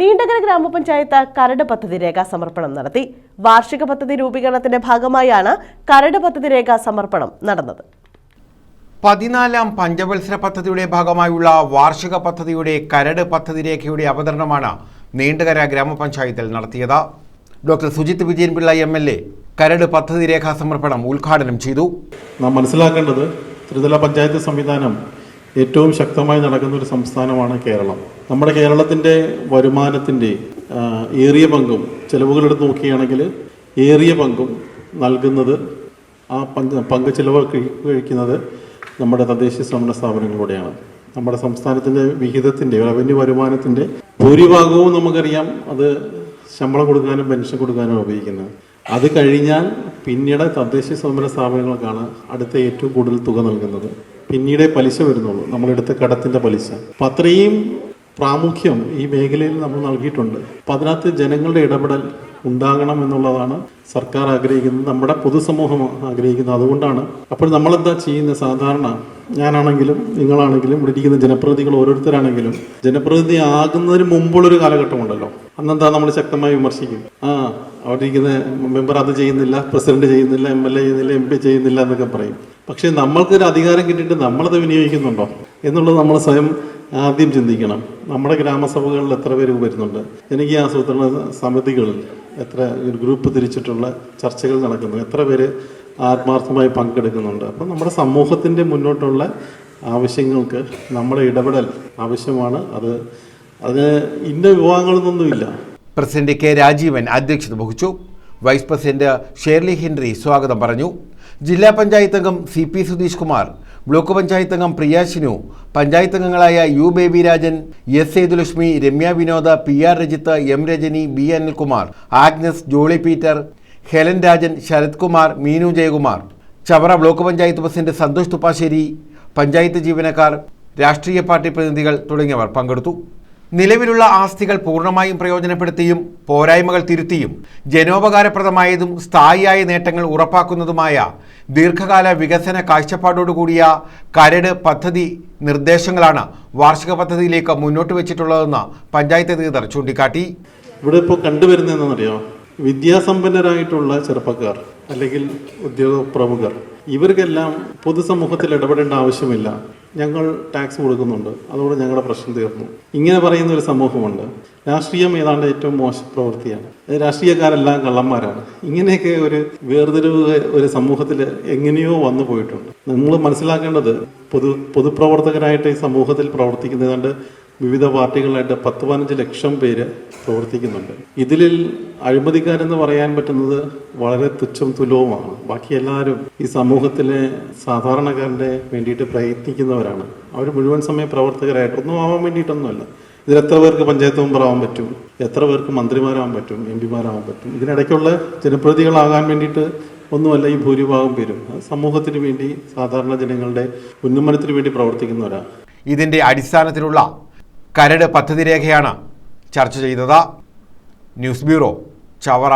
നീണ്ടകര ഗ്രാമപഞ്ചായത്ത് കരട് പദ്ധതി രേഖ സമർപ്പണം നടത്തി. വാർഷിക പദ്ധതി രൂപീകരണത്തിന്റെ ഭാഗമായാണ് കരട് പദ്ധതി രേഖ സമർപ്പണം നടന്നത്. പതിനാലാം പഞ്ചവത്സര പദ്ധതിയുടെ ഭാഗമായുള്ള വാർഷിക പദ്ധതിയുടെ കരട് പദ്ധതി രേഖയുടെ അവതരണമാണ് നീണ്ടകര ഗ്രാമപഞ്ചായത്തിൽ നടത്തിയത്. Doctor Sujith Vijayanpillai M L A കരട് പദ്ധതി രേഖാ സമർപ്പണം ഉദ്ഘാടനം ചെയ്തു. നാം മനസ്സിലാക്കേണ്ടത് ത്രിതല പഞ്ചായത്ത് സംവിധാനം ഏറ്റവും ശക്തമായി നടക്കുന്ന ഒരു സംസ്ഥാനമാണ് കേരളം. നമ്മുടെ കേരളത്തിന്റെ വരുമാനത്തിന്റെ ഏറിയ പങ്കും ചിലവുകളെടുത്ത് നോക്കുകയാണെങ്കിൽ ഏറിയ പങ്കും നൽകുന്നത് ആ പങ്ക് പങ്ക് ചിലവ് കഴി- കഴിക്കുന്നത് നമ്മുടെ തദ്ദേശ സ്വയംഭരണ സ്ഥാപനങ്ങളിലൂടെയാണ്. നമ്മുടെ സംസ്ഥാനത്തിന്റെ വിഹിതത്തിന്റെ റവന്യൂ വരുമാനത്തിന്റെ ഭൂരിഭാഗവും നമുക്കറിയാം അത് ശമ്പളം കൊടുക്കാനും പെൻഷൻ കൊടുക്കാനും ഉപയോഗിക്കുന്നത്. അത് കഴിഞ്ഞാൽ പിന്നീട് തദ്ദേശ സ്വയംഭരണ സ്ഥാപനങ്ങൾക്കാണ് അടുത്ത ഏറ്റവും കൂടുതൽ തുക നൽകുന്നത്. പിന്നീടേ പലിശ വരുന്നുള്ളൂ. നമ്മളെടുത്ത കടത്തിന്റെ പലിശ. അപ്പം അത്രയും പ്രാമുഖ്യം ഈ മേഖലയിൽ നമ്മൾ നൽകിയിട്ടുണ്ട്. അപ്പം അതിനകത്ത് ജനങ്ങളുടെ ഇടപെടൽ ഉണ്ടാകണം എന്നുള്ളതാണ് സർക്കാർ ആഗ്രഹിക്കുന്നത്. നമ്മുടെ പൊതുസമൂഹം ആഗ്രഹിക്കുന്നത്. അതുകൊണ്ടാണ് അപ്പോൾ നമ്മളെന്താ ചെയ്യുന്ന? സാധാരണ ഞാനാണെങ്കിലും നിങ്ങളാണെങ്കിലും ഇവിടെ ഇരിക്കുന്ന ജനപ്രതിനിധികൾ ഓരോരുത്തരാണെങ്കിലും ജനപ്രതിനിധി ആകുന്നതിന് മുമ്പുള്ളൊരു കാലഘട്ടമുണ്ടല്ലോ. അന്നെന്താ നമ്മൾ ശക്തമായി വിമർശിക്കും? ആ അവിടെ ഇരിക്കുന്ന മെമ്പർ അത് ചെയ്യുന്നില്ല പ്രസിഡന്റ് ചെയ്യുന്നില്ല എം എൽ എ ചെയ്യുന്നില്ല എം പി ചെയ്യുന്നില്ല എന്നൊക്കെ പറയും. പക്ഷേ നമ്മൾക്കൊരു അധികാരം കിട്ടിയിട്ട് നമ്മളത് വിനിയോഗിക്കുന്നുണ്ടോ? എന്നുള്ളത് നമ്മൾ സ്വയം ആദ്യം ചിന്തിക്കണം. നമ്മുടെ ഗ്രാമസഭകളിൽ എത്ര പേര് വരുന്നുണ്ട്? എനിക്ക് ആസൂത്രണ സമിതികളിൽ എത്ര ഒരു ഗ്രൂപ്പ് തിരിച്ചിട്ടുള്ള ചർച്ചകൾ നടക്കുന്നു? എത്ര പേര് ആത്മാർത്ഥമായി പങ്കെടുക്കുന്നുണ്ട്? അപ്പം നമ്മുടെ സമൂഹത്തിന്റെ മുന്നോട്ടുള്ള ആവശ്യങ്ങൾക്ക് നമ്മുടെ ഇടപെടൽ ആവശ്യമാണ്. അത് അതിന് ഇന്ന വിഭാഗങ്ങളൊന്നുമില്ല. പ്രസിഡന്റ് കെ രാജീവൻ അധ്യക്ഷത വഹിച്ചു. വൈസ് പ്രസിഡന്റ് ഷേർലി ഹെൻറി സ്വാഗതം പറഞ്ഞു. ജില്ലാ പഞ്ചായത്ത് അംഗം C P Sudheesh Kumar block panchayat അംഗം പ്രിയ ശിനു പഞ്ചായത്ത് അംഗങ്ങളായ U Baby Rajan S Sethulakshmi Ramya Vinoda P R Rajith M Rajani B Anilkumar Agnes Jolly Peter Helen Rajan Sarath Kumar Meenu Jayakumar. Chavara block panchayat president Santhosh Thuppassery panchayat ജീവനക്കാർ രാഷ്ട്രീയ party പ്രതിനിധികൾ തുടങ്ങിയവർ പങ്കെടുത്തു. നിലവിലുള്ള ആസ്തികൾ പൂർണമായും പ്രയോജനപ്പെടുത്തിയും പോരായ്മകൾ തിരുത്തിയും ജനോപകാരപ്രദമായതും സ്ഥായിയായ നേട്ടങ്ങൾ ഉറപ്പാക്കുന്നതുമായ ദീർഘകാല വികസന കാഴ്ചപ്പാടോടുകൂടിയ കരട് പദ്ധതി നിർദ്ദേശങ്ങളാണ് വാർഷിക പദ്ധതിയിലേക്ക് മുന്നോട്ട് വെച്ചിട്ടുള്ളതെന്ന് പഞ്ചായത്ത് അധികൃതർ ചൂണ്ടിക്കാട്ടി. ഇവിടെ ഇപ്പോൾ കണ്ടുവരുന്നതെന്നറിയോ വിദ്യാസമ്പന്നരായിട്ടുള്ള ചെറുപ്പക്കാർ അല്ലെങ്കിൽ ഉദ്യോഗ പ്രമുഖർ ഇവർക്കെല്ലാം പൊതുസമൂഹത്തിൽ ഇടപെടേണ്ട ആവശ്യമില്ല. ഞങ്ങൾ ടാക്സ് കൊടുക്കുന്നുണ്ട്. അതുകൊണ്ട് ഞങ്ങളുടെ പ്രശ്നം തീർന്നു. ഇങ്ങനെ പറയുന്ന ഒരു സമൂഹമുണ്ട്. രാഷ്ട്രീയം ഏതാണ്ട് ഏറ്റവും മോശ പ്രവൃത്തിയാണ്. രാഷ്ട്രീയക്കാരെല്ലാം കള്ളന്മാരാണ്. ഇങ്ങനെയൊക്കെ ഒരു വേർതിരിവ് ഒരു സമൂഹത്തിൽ എങ്ങനെയോ വന്നു പോയിട്ടുണ്ട്. നമ്മൾ മനസ്സിലാക്കേണ്ടത് പൊതു പൊതുപ്രവർത്തകരായിട്ട് ഈ സമൂഹത്തിൽ പ്രവർത്തിക്കുന്ന ഏതാണ്ട് വിവിധ പാർട്ടികളായിട്ട് പത്ത് പതിനഞ്ച് ലക്ഷം പേര് പ്രവർത്തിക്കുന്നുണ്ട്. ഇതിൽ അഴിമതിക്കാരെന്ന് പറയാൻ പറ്റുന്നത് വളരെ തുച്ഛം തുലവുമാണ് ബാക്കി എല്ലാവരും ഈ സമൂഹത്തിലെ സാധാരണക്കാരന്റെ വേണ്ടിയിട്ട് പ്രയത്നിക്കുന്നവരാണ്. അവർ മുഴുവൻ സമയ പ്രവർത്തകരായിട്ട് ഒന്നും ആവാൻ വേണ്ടിയിട്ടൊന്നുമല്ല. ഇതിൽ എത്ര പേർക്ക് പഞ്ചായത്ത് മെമ്പറാവാൻ പറ്റും? എത്ര പേർക്ക് മന്ത്രിമാരാവാൻ പറ്റും? എം പിമാരാവാൻ പറ്റും? ഇതിനിടയ്ക്കുള്ള ജനപ്രതികളാകാൻ വേണ്ടിയിട്ട് ഒന്നുമല്ല ഈ ഭൂരിഭാഗം പേരും. സമൂഹത്തിന് വേണ്ടി സാധാരണ ജനങ്ങളുടെ ഉന്നമനത്തിന് വേണ്ടി പ്രവർത്തിക്കുന്നവരാണ്. ഇതിന്റെ അടിസ്ഥാനത്തിലുള്ള കരട് പദ്ധതി രേഖയാണ് ചർച്ച ചെയ്തത്. News bureau Chavara.